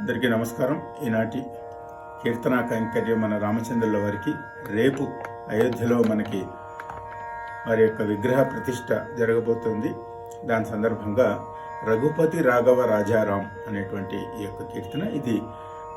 అందరికీ నమస్కారం. ఈనాటి కీర్తనా కైంకర్యం మన రామచంద్రుల వారికి. రేపు అయోధ్యలో మనకి వారి యొక్క విగ్రహ ప్రతిష్ట జరగబోతుంది. దాని సందర్భంగా రఘుపతి రాఘవ రాజారాం అనేటువంటి ఈ యొక్క కీర్తన ఇది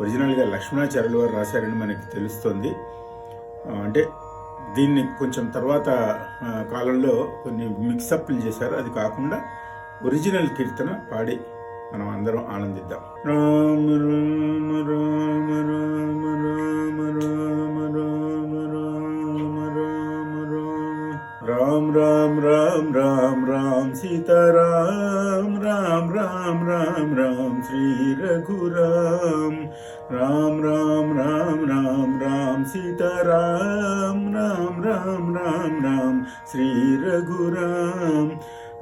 ఒరిజినల్గా లక్ష్మణాచార్యులు వారు రాశారని మనకి తెలుస్తుంది. అంటే దీన్ని కొంచెం తర్వాత కాలంలో కొన్ని మిక్సప్లు చేశారు. అది కాకుండా ఒరిజినల్ కీర్తన పాడి మనం అందరం ఆనందిద్దాం రామ రామ రామ రామ రామ రామ రామ రామ రామ రామ రామ రామ రామ సీతారాం రామ రామ రామ రామ శ్రీ రఘురాం రామ రామ రామ రామ రామ సీతారాం రామ రామ రామ రామ శ్రీ రఘురాం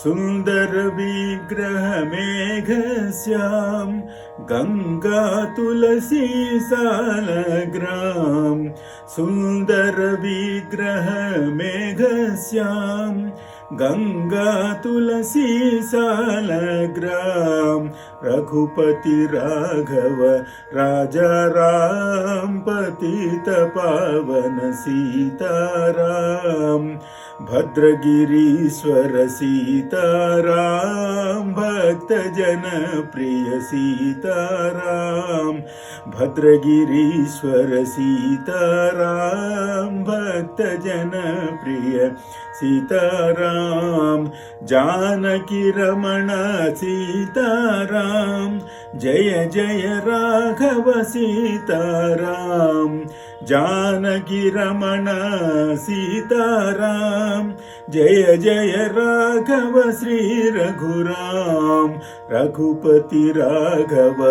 सुन्दरविग्रहमेघस्यां गङ्गातुलसीसालग्रां सुन्दरविग्रहमेघस्यां गङ्गातुलसीसालग्रां रघुपतिराघव राजारां पतितपावन सीताराम भद्रगिरीश्वर सीताराम भक्तजन प्रिय सीताराम भद्रगिरीश्वर सीताराम भक्तजन प्रिय सीताराम जानकी रमण सीताराम जय जय राघव सीताराम, जानकी रमण सीताराम, जय जय राघव श्री रघुराम, रघुपति राघव,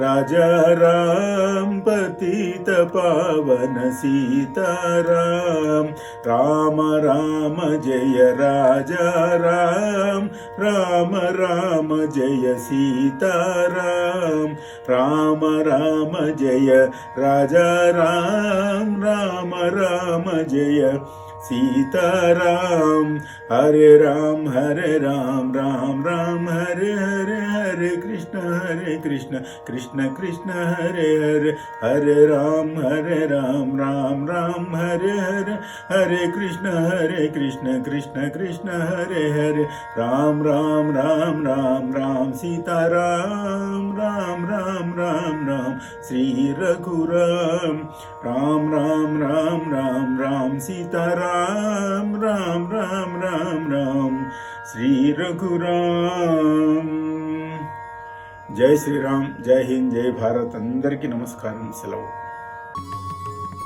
राजा राम, पतित पावन सीताराम, राम राम, जय राजा राम राम राम, जय सीताराम। राम राम जय राजा राम राम राम जय सीताराम, हरे राम हरे राम राम राम, हरे हरे हरे कृष्ण हरे कृष्ण कृष्ण कृष्ण, हरे हरे हरे राम हरे राम राम राम, हरे हरे हरे कृष्ण हरे कृष्ण कृष्ण कृष्ण, हरे हरे, राम राम राम राम राम सीताराम, राम राम राम राम, श्री रघुराम, राम राम राम राम राम सीताराम। राम राम राम राम श्री रघुराम జై శ్రీరామ్ జై హింద్ జై భారత్ అందరికీ నమస్కారం సెలవు